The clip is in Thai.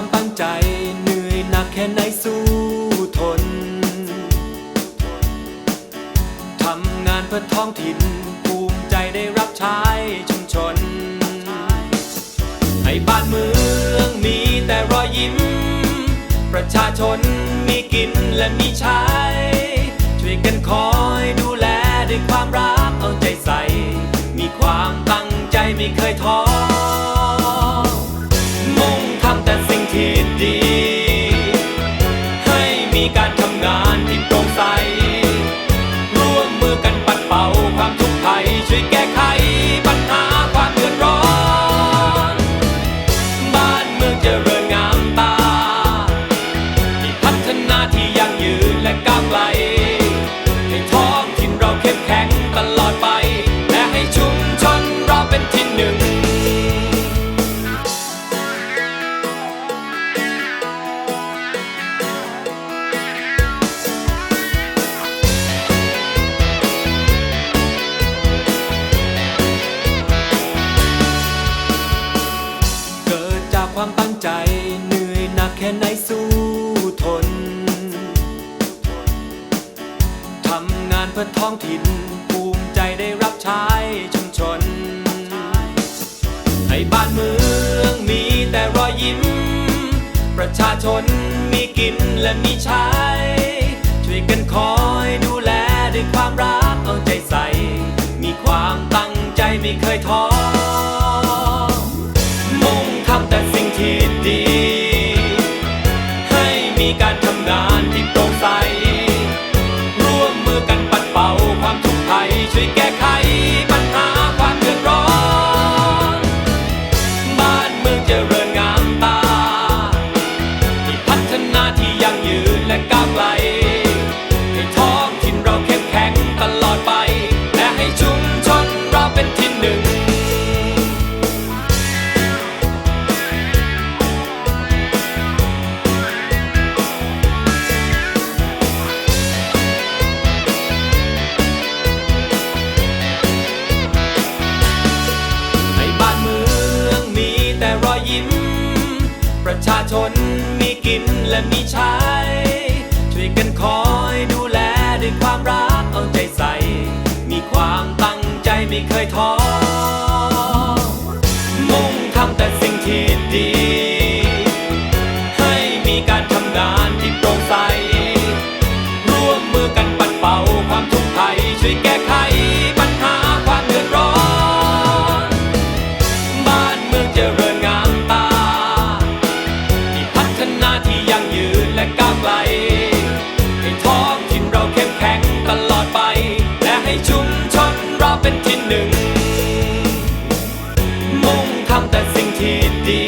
ความตั้งใจ เหนื่อยหนักแค่ไหนสู้ทน ทำงานเพื่อท้องถิ่น ภูมิใจได้รับใช้ชุมชน ให้บ้านเมืองมีแต่รอยยิ้ม ประชาชนมีกินและมีใช้ ช่วยกันคอยดูแลด้วยความรักเอาใจใส่ มีความตั้งใจไม่เคยท้อ พื่อท้องถิ่นภูมิใจได้รับใช้ชุมชน ให้บ้านเมืองมีแต่รอยยิ้ม ประชาชนมีกินและมีใช้ ช่วยกันคอยดูแลด้วยความรักเอาใจใส่ มีความตั้งใจไม่เคยท้อ ประชาชนมีกินและมีใช้ ช่วยกันคอยดูแลด้วยความรักเอาใจใส่ มีความตั้งใจไม่เคยท้อมุ่งทำแต่สิ่ง ไกล ให้ท้องถิ่นเราเข้มแข็งตลอดไป และให้ชุมชนเราเป็นที่หนึ่ง มุ่งทำแต่สิ่งที่ดี